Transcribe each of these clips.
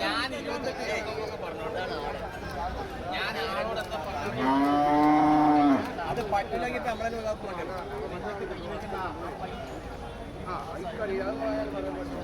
ഞാൻ ഇരുപത്തെട്ട് പറഞ്ഞോണ്ടാണ് ആൾ ഞാൻ ആളോട് എന്താ പറഞ്ഞു അത് പറ്റില്ലെങ്കിൽ നമ്മളെ ആ ഓരോ പാലിന് ആലോചിക്കണേ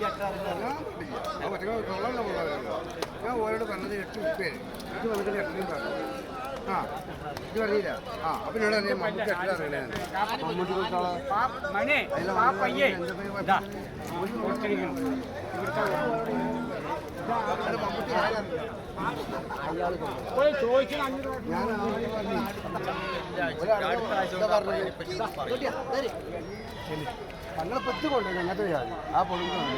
Ya está, ¿no? ഞാൻ ഓരോട് പറഞ്ഞത് എട്ട് ഉപ്പേര് ഇത് വന്നിട്ട് എട്ടിനും പറഞ്ഞു ആ ഇത് അറിയില്ല ആ അപ്പൊ എന്നോട് അറിയാം മമ്മൂക്ക് എട്ടിലും അറിയണേ മമ്മൂട്ടി പത്ത് കൊണ്ടുവരും അങ്ങനത്തെ ആ പൊളിക്കാണ്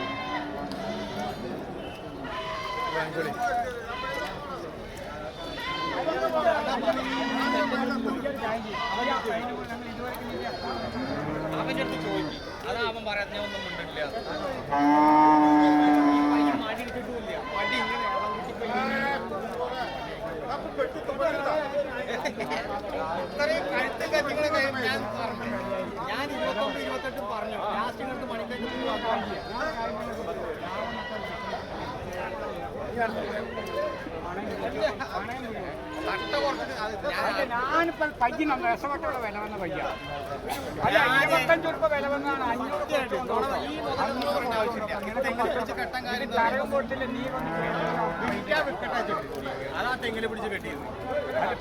അവന്റെ അടുത്ത് ചോദിക്കും. അതാ അവൻ പറയാൻ ഞാൻ ഒന്നും മിണ്ടില്ല. ഞാൻ ഞാനിപ്പോൾ പയ്യന രസവട്ടോടെ വില വന്ന പയ്യ. അല്ല ഇരുപത്തഞ്ച് രൂപ വില വന്നാണ് അഞ്ഞൂറ്? തരവും നീ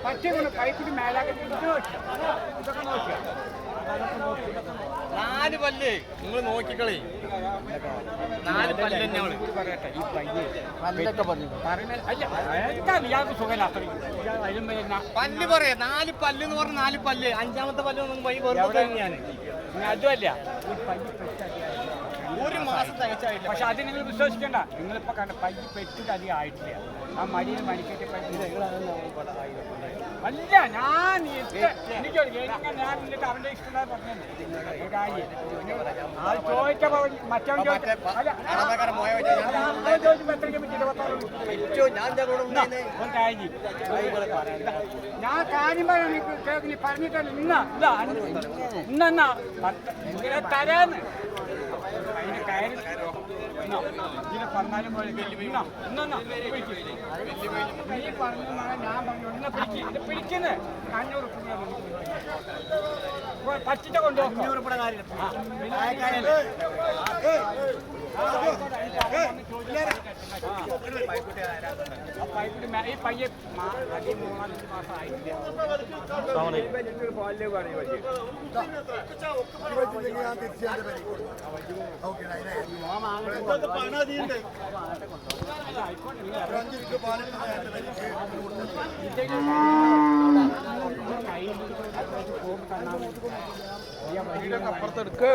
പച്ച പൈപ്പിന് മേലാക്കി ഇതൊക്കെ നോക്കിയാ നാല് പല്ല്. നിങ്ങൾ നോക്കിക്കളേ. നാല് പല്ല് തന്നെ അവൾ. പല്ല്. പറയാ. നാല് പല്ല് എന്ന് പറഞ്ഞ നാല് പല്ല്. അഞ്ചാമത്തെ പല്ല് വൈ വെറുതെ ഞാൻ അതുമല്ല ഒരു മാസം തികച്ചായില്ല. പക്ഷെ അത് നിങ്ങൾ വിശ്വസിക്കേണ്ട. നിങ്ങളിപ്പോ കണ്ട പയ്യ് പെറ്റിട്ട് അധികം ആയിട്ടില്ല. ആ മടിയിൽ മടിക്കട്ടെ അല്ല ഞാൻ എനിക്ക് ഞാൻ എന്നിട്ട് അവന്റെ ഇഷ്ടം പറഞ്ഞു കാര്യം അത് ചോദിച്ചപ്പോ മറ്റവൻ ചോദിച്ച അല്ല ചോദിച്ചപ്പോ എത്രയ്ക്ക് പറ്റി ഞാൻ കാര്യം കാര്യം പറയാൻ കേൾക്ക് നീ പറഞ്ഞിട്ടല്ല ഇന്ന ഇന്നെന്നാ ഇങ്ങനെ തരാന്ന് അതിന് ഇന്നോ, ഇതിനെ പറഞ്ഞാലും. നീ പറഞ്ഞു ഞാൻ പറഞ്ഞു പിടിക്കുന്നത് അഞ്ഞൂറ് പറ്റിച്ച കൊണ്ടുപോകും അഞ്ഞൂറ് ഉറുപ്പിയുടെ കാര്യം ഈ പയ്യെ അതി മൂന്നാലഞ്ച് മാസം ആയിട്ടില്ല അപ്പുറത്തെടുക്ക്